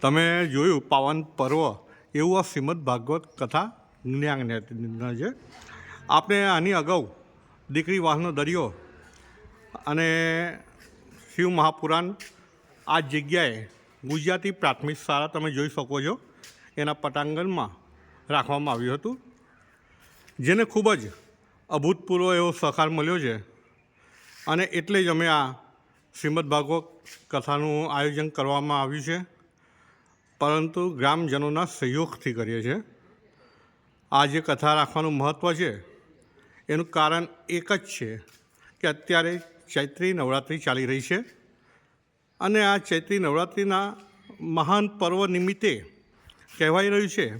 તમે જોયું પાવન પર્વ? એવું આ શ્રીમદ ભાગવત કથા જ્ઞાન છે. આપણે આની અગાઉ દીકરી વાહનો દરિયો અને શિવ મહાપુરાણ આ જગ્યાએ ગુજરાતી પ્રાથમિક શાળા તમે જોઈ શકો છો. એના પટાંગણમાં રાખવામાં આવ્યું હતું. જેને ખૂબ જ અભૂતપૂર્વ એવો સહકાર મળ્યો છે. અને એટલે જ અમે આ શ્રીમદ ભાગવત કથાનું આયોજન કરવામાં આવ્યું છે. પરંતુ ગ્રામજનોના સહયોગથી કરીએ છીએ. આ જે કથા રાખવાનું મહત્ત્વ છે. એનું કારણ એક જ છે કે અત્યારે ચૈત્રી નવરાત્રિ ચાલી રહી છે અને આ ચૈત્રી નવરાત્રિના મહાન પર્વ નિમિત્તે કહેવાઈ રહ્યું છે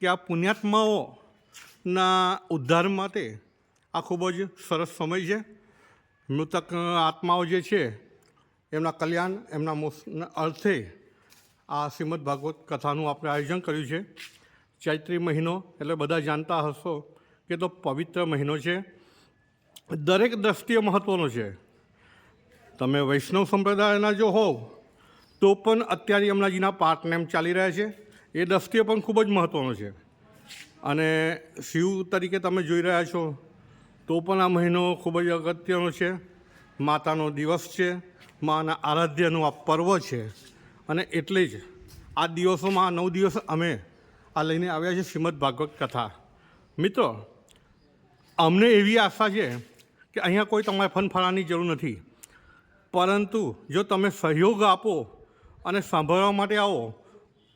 કે આ પુણ્યાત્માઓના ઉદ્ધાર માટે આ ખૂબ જ સરસ સમય છે. મૃતક આત્માઓ જે છે, એમના કલ્યાણ, એમના અર્થે આ શ્રીમદ ભાગવત કથાનું આપણે આયોજન કર્યું છે. ચૈત્રી મહિનો, એટલે બધા જાણતા હશો કે તો પવિત્ર મહિનો છે. દરેક દ્રષ્ટિએ મહત્ત્વનો છે. તમે વૈષ્ણવ સંપ્રદાયના જો હોવ, તો પણ અત્યારે યમુનાજીના પાઠને એમ ચાલી રહ્યા છે. એ દ્રષ્ટિએ પણ ખૂબ જ મહત્ત્વનો છે. અને શિવ તરીકે તમે જોઈ રહ્યા છો, તો પણ આ મહિનો ખૂબ જ અગત્યનો છે. માતાનો દિવસ છે. માના આરાધ્યનું આ પર્વ છે. અને એટલે જ આ દિવસોમાં નવ દિવસ અમે આ લઈને આવ્યા છીએ શ્રીમદ ભાગવત કથા. મિત્રો, અમને એવી આશા છે કે અહીંયા કોઈ તમારે ફનફાળાની જરૂર નથી. પરંતુ જો તમે સહયોગ આપો અને સાંભળવા માટે આવો,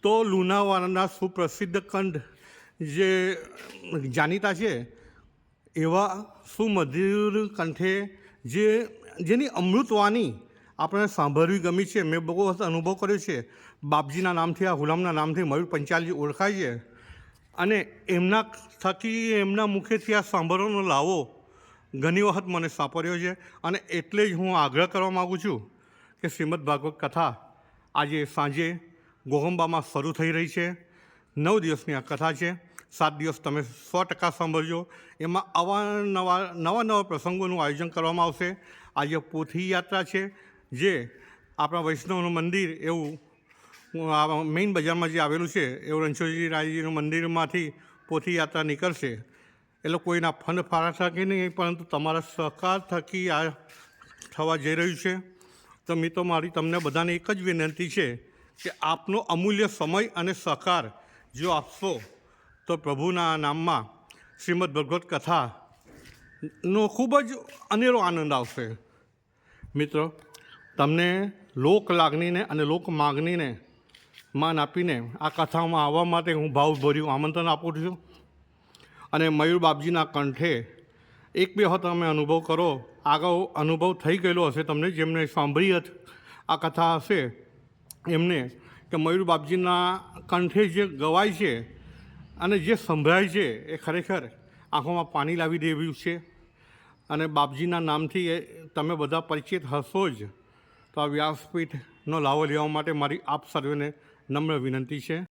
તો લુણાવાડાના સુપ્રસિદ્ધ કંઠ જે જાણીતા છે, એવા સુમધુર કંઠે જે, જેની અમૃતવાણી આપણે સાંભળવી ગમી છે. મેં બહુ વખત અનુભવ કર્યો છે. બાપજીના નામથી, આ હુલામના નામથી મયુર પંચાલજી ઓળખાય છે. અને એમના થકી એમના મુખેથી આ સાંભળવાનો લાવો ઘણી વખત મને સાંપર્યો છે. અને એટલે જ હું આગ્રહ કરવા માગું છું કે શ્રીમદ ભાગવત કથા આજે સાંજે ગોહંબામાં શરૂ થઈ રહી છે. નવ દિવસની આ કથા છે. સાત દિવસ તમે સો ટકા સાંભળજો. એમાં અવારનવાર નવા નવા પ્રસંગોનું આયોજન કરવામાં આવશે. આજે પોથી યાત્રા છે. જે આપણા વૈષ્ણવનું મંદિર એવું મેઇન બજારમાં જે આવેલું છે, એવું રણછોડજી રાયજીનું મંદિરમાંથી પોથી યાત્રા નીકળશે એટલે કોઈના ફંડ ફાળા થકી નહીં, પરંતુ તમારા સહકાર થકી આ થવા જઈ રહ્યું છે. તો મિત્રો મારી તમને બધાને એક જ વિનંતી છે કે આપનો અમૂલ્ય સમય અને સહકાર જો આપશો, તો પ્રભુના નામમાં શ્રીમદ ભગવત કથાનો ખૂબ જ અનેરો આનંદ આવશે. મિત્રો તમને લોક લાગણીને અને લોક માગણીને માન આપીને આ કથામાં આવવા માટે હું ભાવભર્યું આમંત્રણ આપું છું. અને મયુર બાપજીના કંઠે એક બે વખત તમે અનુભવ કરો. આગળ અનુભવ થઈ ગયેલો હશે તમને જેમને સાંભળી આ કથા હશે. એમને કે મયુર બાપજીના કંઠે જે ગવાય છે અને જે સંભળાય છે એ ખરેખર આંખોમાં પાણી લાવી દેવું છે. અને બાપજીના નામથી એ તમે બધા પરિચિત હશો જ. તો આ વ્યાસપીઠનો લાવો લેવા માટે મારી આપ સર્વેને નમ્ર વિનંતી છે.